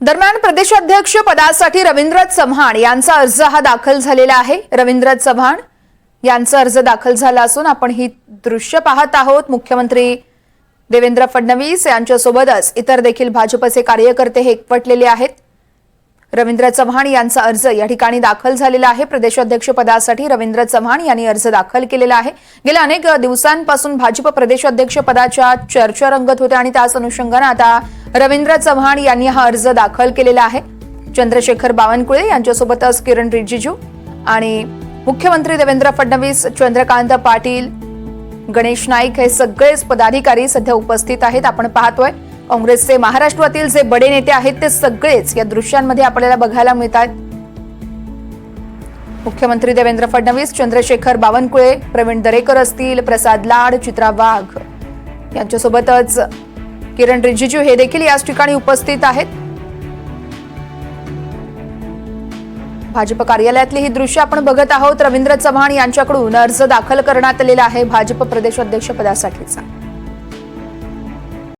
दरम्यान प्रदेशाध्यक्ष पदासाठी रवींद्र चव्हाण यांचा अर्ज हा दाखल झालेला आहे. रवींद्र चव्हाण यांचा अर्ज दाखल झाला असून आपण ही दृश्य पाहत आहोत. मुख्यमंत्री देवेंद्र फडणवीस यांच्यासोबतच इतर देखील भाजपचे कार्यकर्ते हे एकवटलेले आहेत. रवींद्र चव्हाण यांचा अर्ज या ठिकाणी दाखल झालेला आहे. प्रदेशाध्यक्ष पदासाठी रवींद्र चव्हाण यांनी अर्ज दाखल केलेला आहे. गेल्या अनेक दिवसांपासून भाजप प्रदेशाध्यक्ष पदाच्या चर्चा रंगत होत्या आणि त्याच अनुषंगानं आता रवींद्र चव्हाण यांनी हा अर्ज दाखल केलेला आहे. चंद्रशेखर बावनकुळे यांच्यासोबतच किरण रिजिजू आणि मुख्यमंत्री देवेंद्र फडणवीस चंद्रकांत पाटील गणेश नाईक हे सगळेच पदाधिकारी सध्या उपस्थित आहेत. आपण पाहतोय काँग्रेसचे महाराष्ट्रातील जे बडे नेते आहेत ते सगळेच या दृश्यांमध्ये आपल्याला बघायला मिळतात मुख्यमंत्री देवेंद्र फडणवीस चंद्रशेखर बावनकुळे प्रवीण दरेकर असतील प्रसाद लाड चित्रा वाघ. यांच्यासोबतच किरण रिजिजू हे देखील याच ठिकाणी उपस्थित आहेत. भाजप कार्यालयातली ही दृश्य आपण बघत आहोत. रवींद्र चव्हाण यांच्याकडून अर्ज दाखल करण्यात आलेला आहे भाजप प्रदेशाध्यक्ष पदासाठीचा.